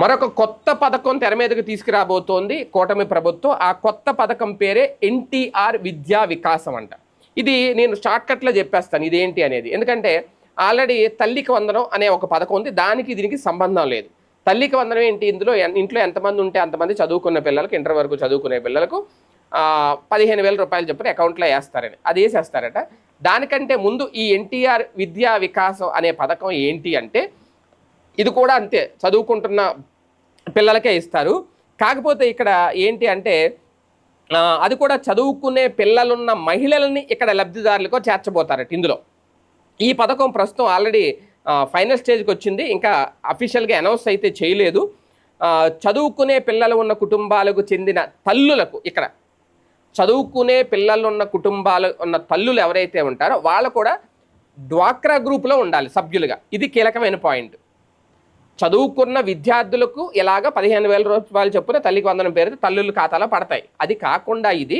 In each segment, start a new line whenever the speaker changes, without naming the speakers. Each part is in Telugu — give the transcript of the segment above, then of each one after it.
మరొక కొత్త పథకం తెర మీదకి తీసుకురాబోతోంది కూటమి ప్రభుత్వం. ఆ కొత్త పథకం పేరే ఎన్టీఆర్ విద్యా వికాసం అంట. ఇది నేను షార్ట్కట్లో చెప్పేస్తాను ఇదేంటి అనేది. ఎందుకంటే ఆల్రెడీ తల్లికి వందనం అనే ఒక పథకం ఉంది దానికి దీనికి సంబంధం లేదు. తల్లికి వందనం ఏంటి? ఇందులో ఇంట్లో ఎంతమంది ఉంటే అంతమంది చదువుకున్న పిల్లలకు ఇంటర్ వరకు చదువుకునే పిల్లలకు పదిహేను వేల రూపాయలు చెప్పిన అకౌంట్లో వేస్తారని. అది వేసేస్తారట. దానికంటే ముందు ఈ ఎన్టీఆర్ విద్యా వికాసం అనే పథకం ఏంటి అంటే ఇది కూడా అంతే చదువుకుంటున్న పిల్లలకే ఇస్తారు. కాకపోతే ఇక్కడ ఏంటి అంటే అది కూడా చదువుకునే పిల్లలున్న మహిళలని ఇక్కడ లబ్ధిదారులకు చేర్చబోతారట ఇందులో. ఈ పథకం ప్రస్తుతం ఆల్రెడీ ఫైనల్ స్టేజ్కి వచ్చింది. ఇంకా అఫీషియల్గా అనౌన్స్ అయితే చేయలేదు. చదువుకునే పిల్లలు ఉన్న కుటుంబాలకు చెందిన తల్లులకు ఇక్కడ చదువుకునే పిల్లలు ఉన్న కుటుంబాలు ఉన్న తల్లులు ఎవరైతే ఉంటారో వాళ్ళు కూడా డ్వాక్రా గ్రూప్లో ఉండాలి సభ్యులుగా. ఇది కీలకమైన పాయింట్. చదువుకున్న విద్యార్థులకు ఇలాగ పదిహేను వేల రూపాయలు చొప్పున తల్లికి వందనం పేరుతో తల్లుల ఖాతాలో పడతాయి. అది కాకుండా ఇది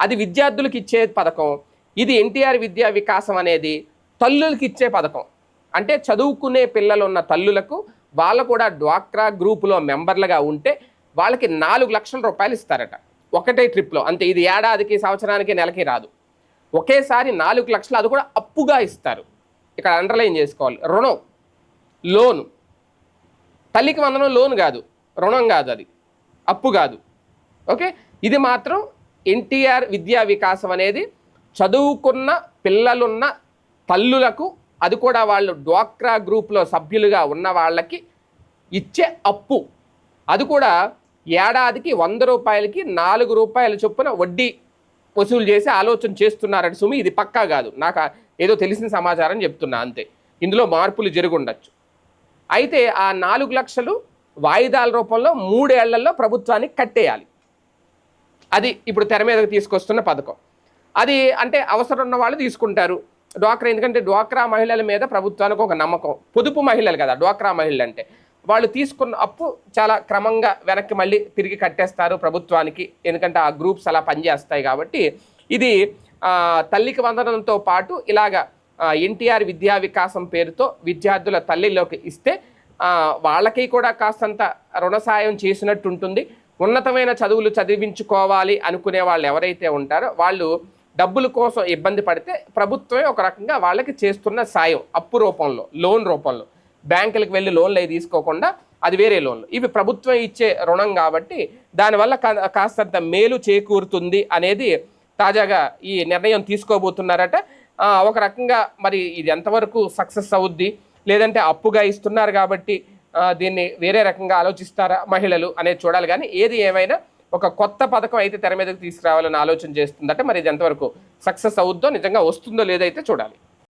అది విద్యార్థులకు ఇచ్చే పథకం ఇది ఎన్టీఆర్ విద్యా వికాసం అనేది తల్లులకి ఇచ్చే పథకం. అంటే చదువుకునే పిల్లలు ఉన్న తల్లులకు వాళ్ళు కూడా డ్వాక్రా గ్రూపులో మెంబర్లుగా ఉంటే వాళ్ళకి నాలుగు లక్షల రూపాయలు ఇస్తారట. ఒకటే ట్రిప్లో. అంతే ఇది ఏడాదికి సంవత్సరానికి నెలకి రాదు. ఒకేసారి నాలుగు లక్షలు అది కూడా అప్పుగా ఇస్తారు. ఇక్కడ అండర్లైన్ చేసుకోవాలి. రుణం లోను. తల్లికి వందనం లోన్ కాదు రుణం కాదు అది అప్పు కాదు. ఓకే? ఇది మాత్రం ఎన్టీఆర్ విద్యా వికాసం అనేది చదువుకున్న పిల్లలున్న తల్లులకు అది కూడా వాళ్ళు డ్వాక్రా గ్రూప్లో సభ్యులుగా ఉన్న వాళ్ళకి ఇచ్చే అప్పు. అది కూడా ఏడాదికి వంద రూపాయలకి నాలుగు రూపాయల చొప్పున వడ్డీ వసూలు చేసి ఆలోచన చేస్తున్నారని సుమి. ఇది పక్కా కాదు. నాకు ఏదో తెలిసిన సమాచారం చెప్తున్నా అంతే. ఇందులో మార్పులు జరుగుండొచ్చు. అయితే ఆ నాలుగు లక్షలు వాయిదాల రూపంలో మూడేళ్ళలో ప్రభుత్వానికి కట్టేయాలి. అది ఇప్పుడు తెర మీదకి తీసుకొస్తున్న పథకం. అది అంటే అవసరం ఉన్న వాళ్ళు తీసుకుంటారు. డ్వాక్రా ఎందుకంటే డ్వాక్రా మహిళల మీద ప్రభుత్వానికి ఒక నమ్మకం. పొదుపు మహిళలు కదా డ్వాక్రా మహిళలు అంటే. వాళ్ళు తీసుకున్న అప్పు చాలా క్రమంగా వెనక్కి మళ్ళీ తిరిగి కట్టేస్తారు ప్రభుత్వానికి. ఎందుకంటే ఆ గ్రూప్స్ అలా పనిచేస్తాయి కాబట్టి ఇది తల్లికి వందనంతో పాటు ఇలాగా ఎన్టీఆర్ విద్యా వికాసం పేరుతో విద్యార్థుల తల్లిలోకి ఇస్తే వాళ్ళకి కూడా కాస్తంత రుణ సాయం చేసినట్టు ఉంటుంది ఉన్నతమైన చదువులు చదివించుకోవాలి అనుకునే వాళ్ళు ఎవరైతే ఉంటారో వాళ్ళు డబ్బుల కోసం ఇబ్బంది పడితే ప్రభుత్వమే ఒక రకంగా వాళ్ళకి చేస్తున్న సాయం అప్పు రూపంలో లోన్ రూపంలో. బ్యాంకులకు వెళ్ళి లోన్లు అవి తీసుకోకుండా అది వేరే లోన్లు. ఇవి ప్రభుత్వం ఇచ్చే రుణం కాబట్టి దానివల్ల కా- కాస్తంత మేలు చేకూరుతుంది అనేది తాజాగా ఈ నిర్ణయం తీసుకోబోతున్నారట. ఒక రకంగా మరి ఇది ఎంతవరకు సక్సెస్ అవుద్ది? లేదంటే అప్పుగా ఇస్తున్నారు కాబట్టి దీన్ని వేరే రకంగా ఆలోచిస్తారా మహిళలు అనేది చూడాలి. కానీ ఏది ఏమైనా ఒక కొత్త పథకం అయితే తెర మీదకి తీసుకురావాలని ఆలోచన చేస్తుందంటే మరి ఇది ఎంతవరకు సక్సెస్ అవుద్దో నిజంగా వస్తుందో లేదైతే చూడాలి.